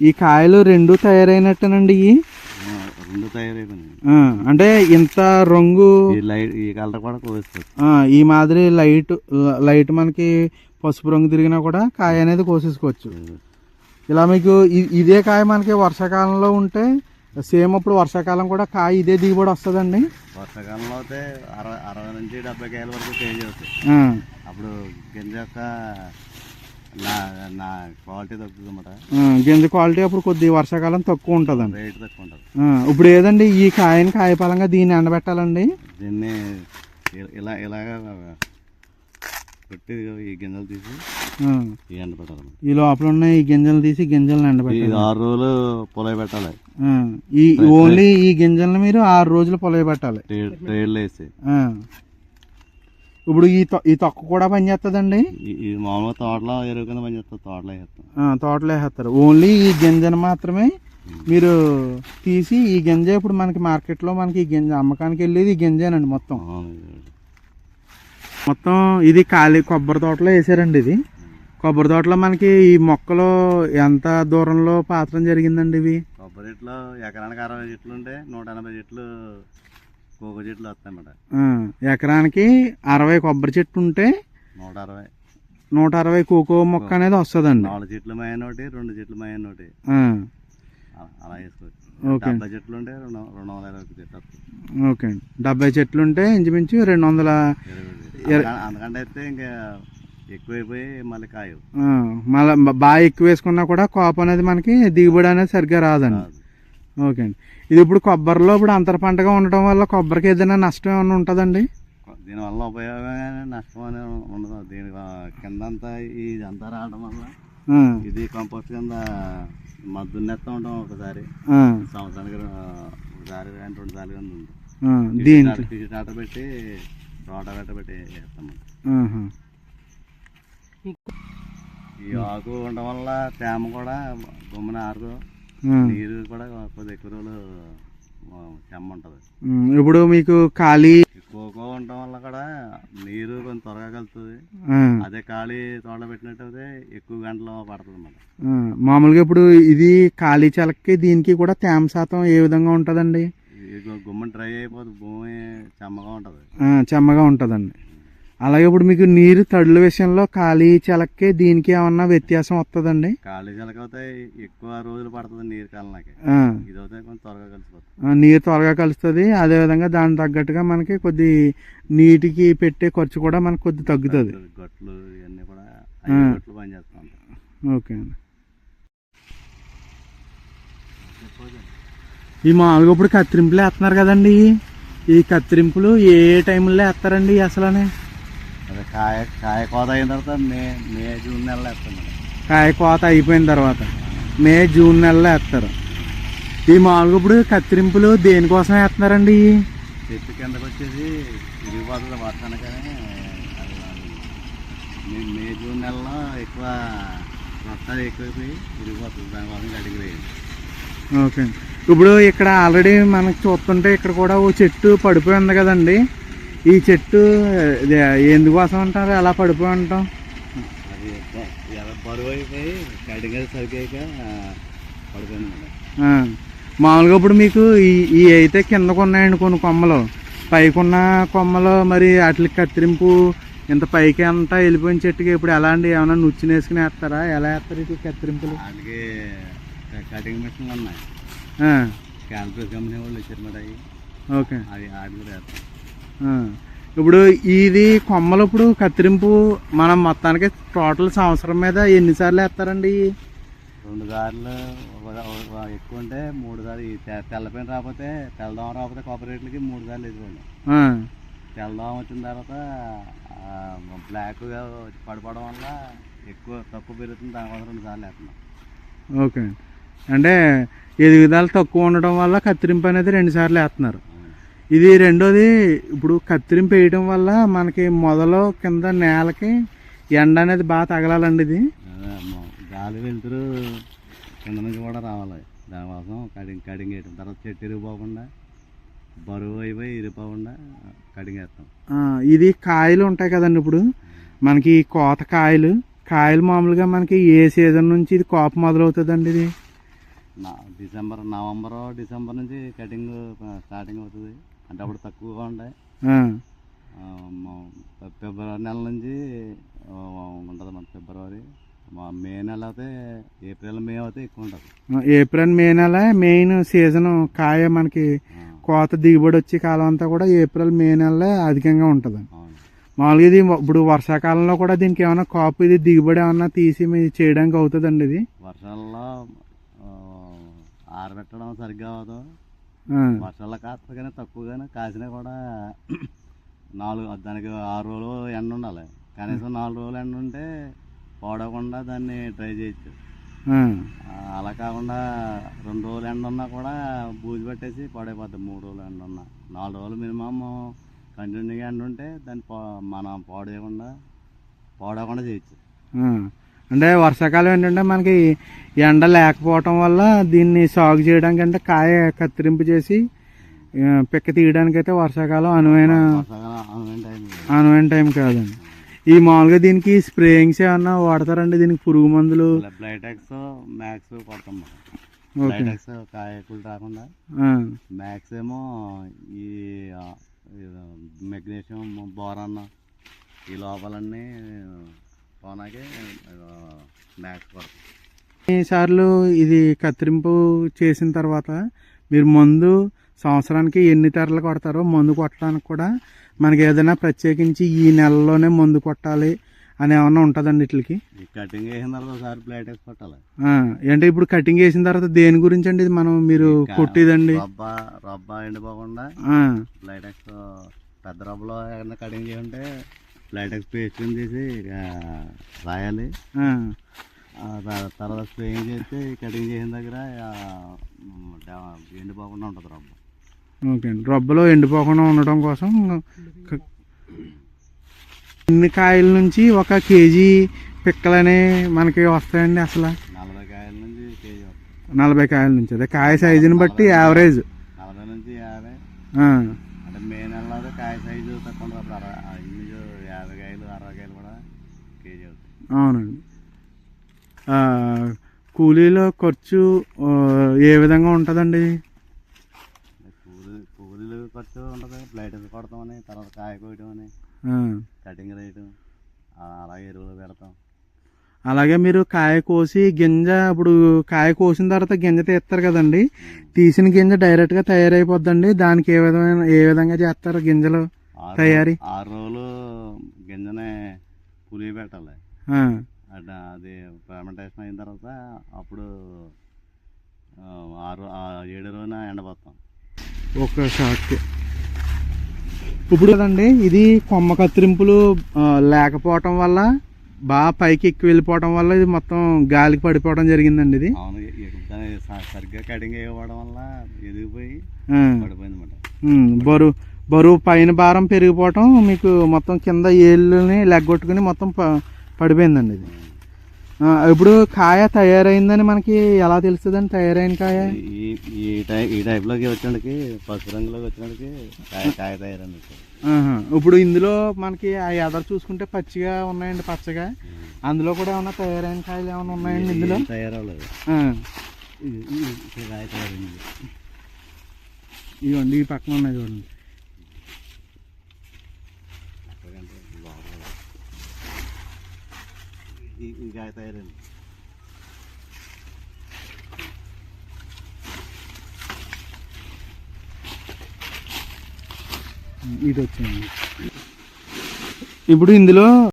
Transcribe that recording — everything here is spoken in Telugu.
ఈ కాయలు రెండు తయారైనట్టేనండి ఇవి రెండు తయారైపోయినాయి. అంటే ఇంత రంగు ఈ లైట్ ఈ కలర్ కూడా కోసుకోవచ్చు ఆ, ఈ మాదిరి లైట్ లైట్ మనకి పసుపు రంగు తిరిగినా కూడా కాయ అనేది కోసేసుకోవచ్చు. ఇలా మీకు ఇదే కాయ మనకి వర్షాకాలంలో ఉంటే సేమ్ అప్పుడు వర్షాకాలం కూడా కాయ ఇదే దిగుబడి వస్తుందండి. వర్షాకాలంలో అయితే అరవై అరవై నుంచి డెబ్బై కాయల వరకు కేజీ అవుతాయి అప్పుడు గింజ యొక్క గింజ క్వాలిటీ అప్పుడు కొద్ది వర్షాకాలం తక్కువ ఉంటుందండి. రేట్ తక్కువ ఉంటుంది. ఇప్పుడు ఏదండి ఈ కాయని కాయపాలంగా దీన్ని ఎండబెట్టాలండి? దీన్ని ఇలా ఇలాగా పెట్టి ఈ గింజలు తీసి ఆ, ఈ లోపల ఉన్న ఈ గింజలు తీసి గింజలను ఎండబెట్టాలి. ఆరు రోజులు పొలవి పెట్టాలి. ఈ ఓన్లీ ఈ గింజలను మీరు ఆరు రోజులు పొలవి పెట్టాలి. ట్రే- ట్రేడ్లో వేసి. ఇప్పుడు ఈ ఈ తొక్క కూడా పనిచేస్తుందండి ఈ మామూలుగా తోటలో ఎరువు కింద తోటలో వేస్తాం ఆ, తోటలో వేస్తారు. ఓన్లీ ఈ గింజను మాత్రమే మీరు తీసి ఈ గింజ ఇప్పుడు మనకి మార్కెట్లో మనకి ఈ గింజ అమ్మకానికి వెళ్ళేది ఈ గింజేనండి మొత్తం. మొత్తం ఇది ఖాళీ కొబ్బరి తోటలో వేసారండి ఇది. కొబ్బరి తోటలో మనకి ఈ మొక్కలు ఎంత దూరంలో పాత్రం జరిగిందండి ఇవి? కొబ్బరి చెట్లు ఎకరానికి అరవై చెట్లు ఉంటే నూట ఎనభై చెట్లు కోకో చెట్లు ఆ, ఎకరానికి అరవై కొబ్బరి చెట్టు ఉంటే నూట అరవై. నూట అరవై కోకో మొక్క అనేది వస్తుందండి. నాలుగు చెట్లు మాయన ఒకటి రెండు చెట్లు మాయన ఒకటి. అలా- వేసుకోవచ్చు. డెబ్బై చెట్లు ఉంటే రెండు రెండు వందల ఇరవై వస్తుంది ఓకే అండి. డెబ్బై చెట్లు ఉంటే ఇంచుమించు రెండు వందల అందుకంటే అయితే ఇంకా ఎక్కువైపోయి మళ్ళీ కాయవు. మళ్ళా బాగా ఎక్కువ వేసుకున్నా కూడా కోప అనేది మనకి దిగుబడి అనేది సరిగ్గా రాదండి. రాదు. ఓకే అండి. ఇది ఇప్పుడు కొబ్బరిలో ఇప్పుడు అంతర పంటగా ఉండటం వల్ల కొబ్బరికి ఏదైనా నష్టం ఏమైనా ఉంటుందండి? దీనివల్ల ఉపయోగం నష్టం అనేది ఉండదు. దీని కింద అంతా ఇదంతా రావడం వల్ల ఇది కంపోస్ట్ కింద మద్దున్నెత్తా ఉంటాం ఒకసారి. ఆ, సంవత్సరానికి రెండు- ఒకసారి కానీ రెండు సార్లు కానీ ఉంది. ఆ, దీంట్లో. పిసి టాట పెట్టి రోట పెట్ట పెట్టి వేస్తాం. ఈ ఆకు ఉండడం వల్ల తేమ కూడా గుమ్మన ఆరదు. నీరు కూడా కొద్ది ఎక్కువ రోజులు చెమ్మ ఉంటుంది. ఇప్పుడు మీకు ఖాళీ కోకో ఉండటం వల్ల కూడా నీరు కొంచెం త్వరగా కలుతుంది అదే ఖాళీ తోట పెట్టినట్టయితే ఎక్కువ గంటలు పడుతుంది అన్నమాట. మామూలుగా ఇప్పుడు ఇది ఖాళీ చెలక్కి దీనికి కూడా తేమ శాతం ఏ విధంగా ఉంటుందండి? గుమ్మం డ్రై అయిపోతుంది భూమి చెమ్మగా ఉంటుంది. చెమ్మగా ఉంటుందండి. అలాగే ఇప్పుడు మీకు నీరు తడుల విషయంలో ఖాళీ చెలక్కి దీనికి ఏమన్నా వ్యత్యాసం వస్తుందండి ఖాళీ జలకైతే ఎక్కువ రోజులు పడుతుంది నీరు కాలనాకి. ఇది కొంచెం త్వరగా కలిసిపోతుంది. ఆ, నీరు త్వరగా కలుస్తుంది. అదేవిధంగా దానికి తగ్గట్టుగా మనకి కొద్ది నీటికి పెట్టే ఖర్చు కూడా మనకు కొద్ది తగ్గుతుంది. గట్లు ఇవన్నీ కూడా. గట్లు ఓకే అండి. ఈ మామూలుగా ఇప్పుడు కత్తిరింపులు వేస్తున్నారు కదండి. ఈ కత్తిరింపులు ఏ ఏ టైంలో వేస్తారండి అసలనే? అదే కాయ కాయ కోత అయిన తర్వాత మే మే జూన్ నెలలో వేస్తాం కాయ కోత అయిపోయిన తర్వాత మే జూన్ నెలలో వేస్తారు. ఈ మామూలుగా ఇప్పుడు కత్తిరింపులు దేనికోసం వేస్తున్నారండి? చెట్టు కిందకు వచ్చేసి వర్షానికని అది మే జూన్ నెలలో ఎక్కువ వర్షాలు ఎక్కువైపోయి ఇరిగిపోతుంది దానికోసం గడికి వేయండి ఓకే. అండి. ఇప్పుడు ఇక్కడ ఆల్రెడీ మనకు చూస్తుంటే ఇక్కడ కూడా ఓ చెట్టు పడిపోయి ఉంది కదండి. ఈ చెట్టు ఇది ఎందుకోసం అంటారు? అలా పడిపోయి ఉంటాం? అది ఎలా బరువు అయిపోయి కడిగా సరిగాక పడిపోయింది మామూలుగా ఇప్పుడు మీకు ఈ అయితే కిందకు ఉన్నాయండి కొన్ని కొమ్మలు. పైకున్న కొమ్మలు మరి వాటికి కత్తిరింపు ఇంత పైకి అంతా వెళ్ళిపోయిన చెట్టుకి ఇప్పుడు ఎలా అండి ఏమైనా నుచ్చుని వేసుకుని వేస్తారా? ఎలా వేస్తారు ఇటు కత్తిరింపులు? వాళ్ళకి కటింగ్ మిషన్లు ఉన్నాయి. క్యాల్కులేట్ కంపెనీ వాళ్ళు ఇచ్చారు మేడం అవి. ఓకే. అవి ఆటలు వేస్తాం. ఆ, ఇప్పుడు ఇది కొమ్మలు ఇప్పుడు కత్తిరింపు మనం మొత్తానికి టోటల్ సంవత్సరం మీద ఎన్నిసార్లు వేస్తారండి? రెండు సార్లు ఎక్కువ ఉంటే మూడు సార్లు. తెల్లపైన రాకపోతే తెల్లదోమ రాకపోతే కొబ్బరి రేట్లకి మూడు సార్లు వేసుకోండి తెల్లదోమ వచ్చిన తర్వాత బ్లాక్గా పడిపోవడం వల్ల ఎక్కువ తక్కువ పెరుగుతుంది. దానికోసం రెండు సార్లు వేస్తున్నాం. ఓకే అంటే ఎదుగుదల తక్కువ ఉండడం వల్ల కత్తిరింపు అనేది రెండు సార్లు వేస్తున్నారు. ఇది రెండోది ఇప్పుడు కత్తిరింపు వేయడం వల్ల మనకి మొదలు కింద నేలకి ఎండ అనేది బాగా తగలాలండి ఇది. గాలి వెళ్తురు కింద నుంచి కూడా రావాలి. దానికోసం కటింగ్ కటింగ్ వేయటం తర్వాత చెట్టు ఇరిగిపోకుండా బరువు అయిపోయి ఇరిగిపోకుండా కటింగ్ వేస్తాం ఇది కాయలు ఉంటాయి కదండి ఇప్పుడు. మనకి కోత కాయలు కాయలు మామూలుగా మనకి ఏ సీజన్ నుంచి ఇది కోప మొదలవుతుందండి ఇది? నా- డిసెంబర్ నవంబర్ డిసెంబర్ నుంచి కటింగ్ స్టార్టింగ్ అవుతుంది. అంటే అప్పుడు తక్కువగా ఫె- ఫిబ్రవరి నెల నుంచి ఉంటుంది మన ఫిబ్రవరి. మా మే నెల అయితే ఏప్రిల్ మే అయితే ఎక్కువ ఉంటుంది. ఏప్రిల్ మే నెల మెయిన్ సీజన్ కాయ మనకి కోత దిగుబడి వచ్చే కాలం అంతా కూడా ఏప్రిల్ మే నెలలో అధికంగా ఉంటుంది. మామూలుగా ఇది ఇప్పుడు వర్షాకాలంలో కూడా దీనికి ఏమైనా కాపు ఇది దిగుబడి ఏమన్నా తీసి మీరు చేయడానికి అవుతుందండి ఇది? వర్షాల్లో ఆరబెట్టడం సరిగ్గా అవ్వదు ఆ, వర్షాల్లో కాస్త కానీ తక్కువగానే కాసినా కూడా నాలుగు దానికి ఆరు రోజులు ఎండ ఉండాలి. కనీసం నాలుగు రోజులు ఎండ ఉంటే పోడకుండా దాన్ని ట్రై చేయొచ్చు. అలా కాకుండా రెండు రోజులు ఎండ ఉన్నా కూడా బూజు పెట్టేసి పాడైపోద్ది. మూడు రోజులు ఎండ ఉన్నా. నాలుగు రోజులు మినిమమ్ కంటిన్యూగా ఎండ ఉంటే దాన్ని మనం పాడేయకుండా పాడకుండా చేయొచ్చు. అంటే వర్షాకాలం ఏంటంటే మనకి ఎండ లేకపోవటం వల్ల దీన్ని సాగు చేయడానికి అంటే కాయ కత్తిరింపు చేసి పిక్క తీయడానికి అయితే వర్షాకాలం అనువైన అనువైన టైం ఇది. అనువైన టైం కాదండి. ఈ మామూలుగా దీనికి స్ప్రేయింగ్స్ ఏమన్నా వాడతారండి? దీనికి పురుగు మందులు? బ్లైటెక్స్ మ్యాక్స్ కొడతాం బ్లైటెక్స్ కాయకులు రాకుండా. మ్యాక్స్ ఏమో ఈ మెగ్నీషియం బోరాన్ ఈ లోపలన్నీ మ్యాక్స్ కొడతాం. ఎన్నిసార్లు ఇది కత్తిరింపు చేసిన తర్వాత మీరు మందు సంవత్సరానికి ఎన్ని తెరలు కొడతారో మందు కొట్టడానికి కూడా మనకి ఏదైనా ప్రత్యేకించి ఈ నెలలోనే మందు కొట్టాలి అని ఏమన్నా ఉంటుందండి వీటికి? ఈ కటింగ్ వేసిన తర్వాత బ్లైటెక్స్ కొట్టాలి. అంటే ఇప్పుడు కటింగ్ చేసిన తర్వాత దేని గురించి అండి ఇది మనం మీరు కొట్టేదండి? రబ్బ రబ్బ ఎండిపోకుండా పెద్ద రబ్బలో ఏదైనా కటింగ్ చేయంటే బ్లైటెక్స్ పేస్ట్ తీసి ఆ, రాయాలి తర్వాత స్ప్రేయింగ్ చేస్తే కటింగ్ చేసిన దగ్గర ఎండిపోకుండా ఉంటుంది రబ్బ. ఓకే అండి. రబ్బలో ఎండిపోకుండా ఉండటం కోసం ఇన్ని కాయల నుంచి ఒక కేజీ పిక్కలనే మనకి వస్తాయండి అసలు. నలభై కాయల నుంచి కేజీ నలభై కాయల నుంచి. అదే కాయ సైజుని బట్టి యావరేజ్ నలభై నుంచి యాభై. అంటే మే నెలలో కాయ సైజు తక్కువ ఉంటుంది అప్పుడు అరవై ఆ, ఇన్ని చూ- యాభై కాయలు అరవై కాయలు కూడా కేజీ అవుతాయి అవునండి. ఆ, కూలీలో ఖర్చు ఏ విధంగా ఉంటుందండి? కూలి కూలీలు ఖర్చు ఉంటుంది. బ్లైటర్స్ కొడతామని తర్వాత కాయ కోయటం అని కటింగ్ రేటు అలాగే ఎరువులు పెడతాం. అలాగే మీరు కాయ కోసి గింజ ఇప్పుడు కాయ కోసిన తర్వాత గింజ తీస్తారు కదండి. తీసిన గింజ డైరెక్ట్గా తయారైపోద్దండి. దానికి ఏ విధమైన ఏ విధంగా చేస్తారు గింజలు తయారీ? ఆరు రోజులు గింజనే పులి పెట్టాలి. అది ఫర్మెంటేషన్ అయిన తర్వాత అప్పుడు ఆరు ఏడు రోజున ఎండబోతాం ఒక షాట్ ఇప్పుడు కదండి ఇది కొమ్మ కత్తిరింపులు లేకపోవటం వల్ల బాగా పైకి ఎక్కువ వెళ్ళిపోవటం వల్ల ఇది మొత్తం గాలికి పడిపోవడం జరిగిందండి ఇది. అవును సరిగ్గా కటింగ్ వేయకపోవడం వల్ల ఎదిగిపోయి పడిపోయింది అనమాట బరువు బరువు పైన భారం పెరిగిపోవటం మీకు మొత్తం కింద ఏళ్ళని లెగ్గొట్టుకుని మొత్తం పడిపోయిందండి ఇది. ఇప్పుడు కాయ తయారైందని మనకి ఎలా తెలుస్తుందండి తయారైన కాయ? ఈ ఈ టై ఈ టైప్లోకి వచ్చినకి పసుపు రంగులోకి వచ్చినకి కాయ కాయ ఆహా. ఇప్పుడు ఇందులో మనకి ఆ ఎదరు చూసుకుంటే పచ్చిగా ఉన్నాయండి పచ్చగా. అందులో కూడా ఏమన్నా తయారైన కాయలు ఏమైనా ఉన్నాయండి ఇందులో? తయారైంది. ఇదిగోండి ఈ పక్కన ఉన్నాయి చూడండి ఎక్కడికంటే లోపల. ఈ ఈ కాయ తయారైంది. ఇది వచ్చింది ఇప్పుడు ఇందులో